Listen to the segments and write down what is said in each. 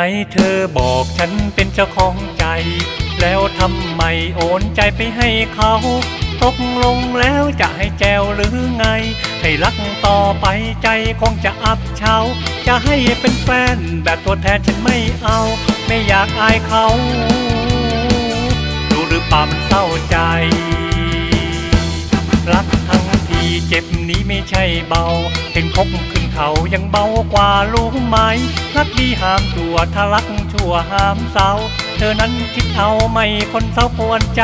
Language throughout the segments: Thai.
ไหนเธอบอกฉันเป็นเจ้าของใจ แล้วทำไมโอนใจไปให้เขา ตกลงแล้วจะให้แจวหรือไง ให้รักต่อไปใจคงจะอับเฉาจะให้เป็นแฟนแบบตัวแทนฉันไม่เอา ไม่อยากอายเขาดูหรือเปล่ามันเศร้าใจ รักทั้งทีเจ็บนี้ไม่ใช่เบา เป็นคบขึ้น เขายังเบากว่ารู้ไหมรักดีห้ามตัวถ้ารักชั่วห้ามเศร้าเธอนั้นคิดเอาไม่คนเศร้าปวนใจ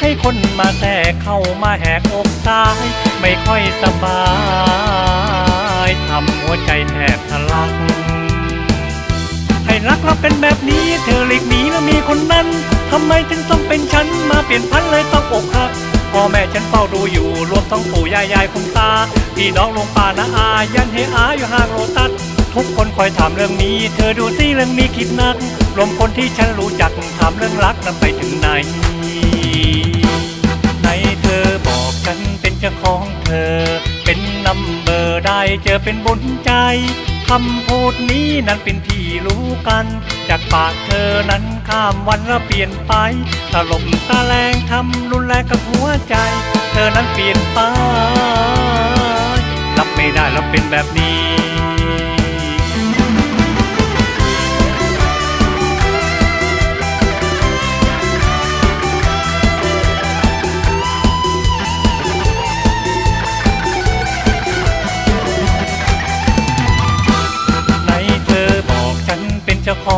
ให้คนมาแทรกเข้ามาแหกอกซ้าย ไม่ค่อยสบายทำหัวใจแทบทะลัก ให้รักเราเป็นแบบนี้ เธอหลีกหนีแล้วมีคนนั้นทำไมถึงต้องเป็นฉันมาเปลี่ยนพันเลยต้องอกหัก พ่อแม่ฉันเฝ้าดูอยู่ รวมทั้งปู่ย่ายายคุณตา พี่น้องลงป้านาอายันเฮอาอยู่ห่างโลตัส ทุกคนคอยถามเรื่องนี้ เธอดูสิเรื่องนี้คิดนักรวมคนที่ฉันรู้จักถามเรื่องรักนั้นไปถึงไหนไหนเธอบอกฉันเป็นเจ้าของเธอ เป็นนัมเบอร์ได้เจอเป็นบุญใจคำพูดนี้นั้นเป็นที่รู้กัน จากปากเธอนั้นข้ามวันละเปลี่ยนไปตลบตาแรงทำรุน กับหัวใจ เธอนั้นเปลี่ยนไปรับไม่ได้เราเป็นแบบนี้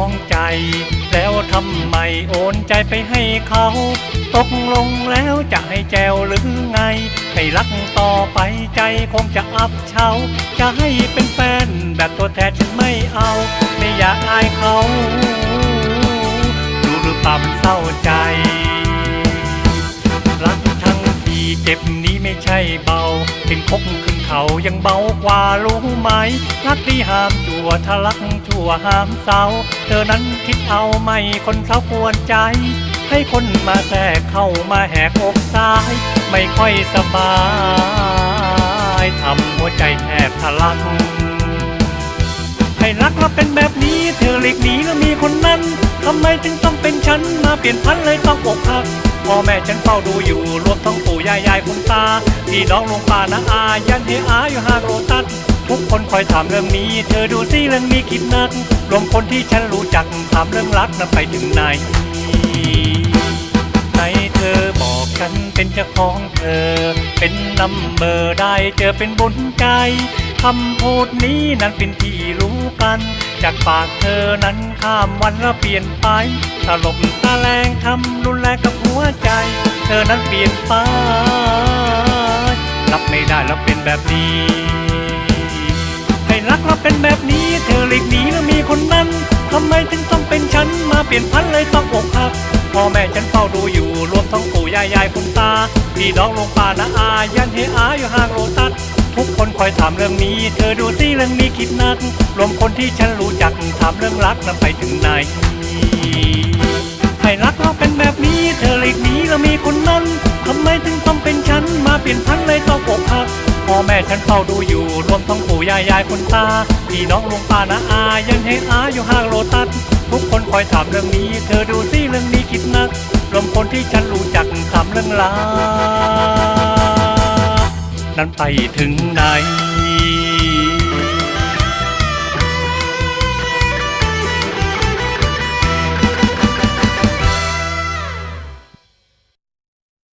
องใจ แล้วทำไมโอนใจไปให้เขา ตกลงแล้วจะให้แจวหรือไง ให้รักต่อไปใจคงจะอับเฉาจะให้เป็นแฟนแบบตัวแทนฉันไม่เอา ไม่อยากอายเขาดูหรือเปล่ามันเศร้าใจ รักทั้งทีเจ็บนี้ ไม่ใช่เบา ถึงพกขึ้นเขายังเบากว่ารู้ไหม รักที่ห้ามจั่วถ้ารักชั่วห้ามเศร้า เธอนั้นคิดเอาไม่คนเศร้าปวนใจ ให้คนมาแทรกเข้ามาแหกอกซ้าย ไม่ค่อยสบายทำหัวใจแทบทะลักให้รักเราเป็นแบบนี้ เธอหลีกหนีแล้วมีคนนั้นทำไมจึงต้องเป็นฉันมาเปลี่ยนพันเลยต้องอกหัก พ่อแม่ฉันเฝ้าดูอยู่ รวมทั้งปู่ย่ายายคุณตา พี่น้องลุงป้านาอายันเฮอาอยู่ห่างโลตัสทุกคนคอยถามเรื่องนี้ เธอดูสิเรื่องนี้คิดนัก รวมคนที่ฉันรู้จักถามเรื่องรักนั้นไปถึงไหนไหนเธอบอกฉันเป็นเจ้าของเธอ เป็นนัมเบอร์ได้เจอเป็นบุญใจคำพูดนี้นั้นเป็นที่รู้กัน จากปากเธอนั้นข้ามวันละเปลี่ยนไปตลบตาแรงทำรุนแรงกับหัวใจ เธอนั้นเปลี่ยนไปรับไม่ได้แล้วเป็นแบบนี้ให้รักเราเป็นแบบนี้ เธอหลีกหนีแล้วมีคนนั้นทำไมถึงต้องเป็นฉันมาเปลี่ยนพันเลยต้องอกหักพ่อแม่ฉันเฝ้าดูอยู่รวมทั้งปู่ย่ายายคุณตา พี่น้องลงป้านาอายันเฮอาอยู่ห่างโลตัส ทุกคนคอยถามเรื่องนี้ เธอดูสิเรื่องนี้คิดนัก รวมคนที่ฉันรู้จักถามเรื่องรักนั้นไปถึงไหนให้รักเราเป็นแบบนี้ เธอหลีกนีแล้วมีคนนั้นทำไมถึงต้องเป็นฉันมาเปลี่ยนพันเลยต้องอกหักพ่อแม่ฉันเฝ้าดูอยู่รวมทั้งปู่ย่ายายคุณตาพี่น้องลุงป้านาอายันเฮอาอยู่ห่างโลตัสทุกคนคอยถามเรื่องนี้ เธอดูสิเรื่องนี้คิดนักรวมคนที่ฉันรู้จักถามเรื่องรัก นั้นไปถึงไหน